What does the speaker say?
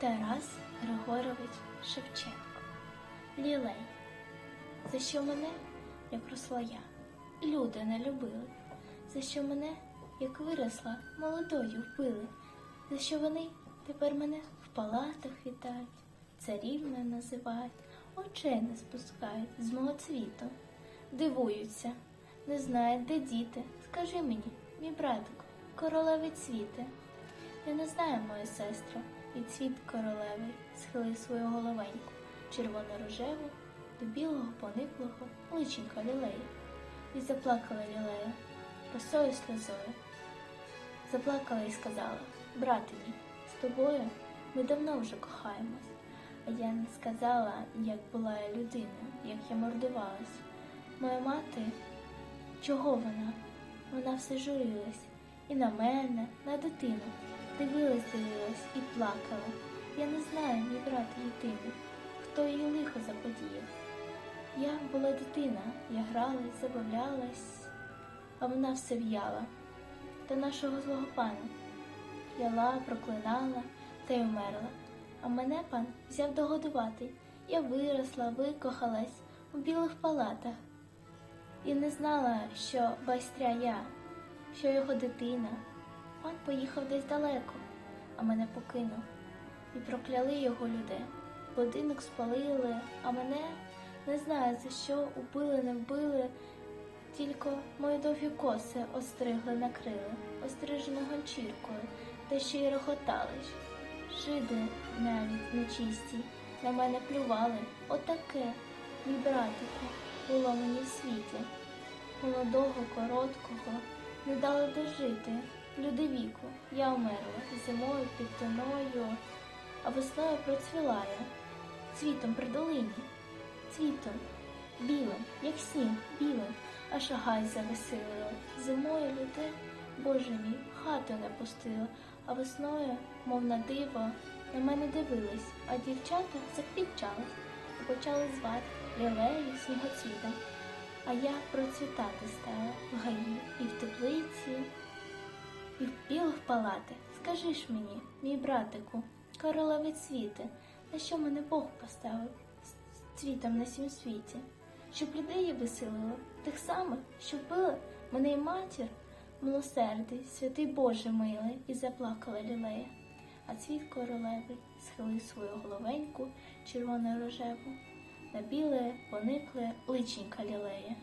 Тарас Григорович Шевченко. Лілей. За що мене, як росла я, люди не любили, за що мене, як виросла, молодою вбили, за що вони тепер мене в палатах вітають, царівною називають, очей не спускають з мого цвіту, дивуються, не знають, де діти. Скажи мені, мій братику, королеві цвіте. Я не знаю, моя сестро, і цвіт королеви схилив свою головеньку, червоно-рожеву, до білого пониклого личенька лілеї. І заплакала лілея, росою сльозою. Заплакала і сказала, брате мій, з тобою ми давно вже кохаємось. А я не сказала, як була я людина, як я мордувалась. Моя мати, чого вона? Вона все журилась і на мене, на дитину. Дивилась, дивилась і плакала. Я не знаю, мій брат єдиний, хто її лихо заподіяв. Я була дитина, я гралась, забавлялась, а вона все в'яла. Та нашого злого пана яла, проклинала та й умерла. А мене пан взяв догодувати. Я виросла, викохалась у білих палатах і не знала, що байстря я, що його дитина. Пан поїхав десь далеко, а мене покинув. І прокляли його люди. Будинок спалили, а мене не знаю за що убили, не вбили. Тільки мої довгі коси остригли, накрили, острижено гончіркою, та ще й рохотали. Жиди навіть нечисті на мене плювали. Отаке, мій братику, було мені в світі. Молодого, короткого, не дали дожити. Люди віку, я умерла зимою під тоною, а весною процвіла я цвітом при долині, цвітом білим, як сніг, білим, аж гай завеселило. Зимою люди, Боже мій, хату не пустила, а весною, мов на диво, на мене дивились, а дівчата заквітчались і почали звати лілею снігоцвітом. А я процвітати стала в гаї і в теплиці, і в палатах. Скажи ж мені, мій братику, королеві цвіти, на що мене Бог поставив з цвітом на сім світі, щоб людей веселило, тих самих, що вбили мене й матір, милосердий, святий Боже милий, і заплакала лілея. А цвіт королеви схилив свою головеньку червоно рожеву, на біле поникле личенька лілея.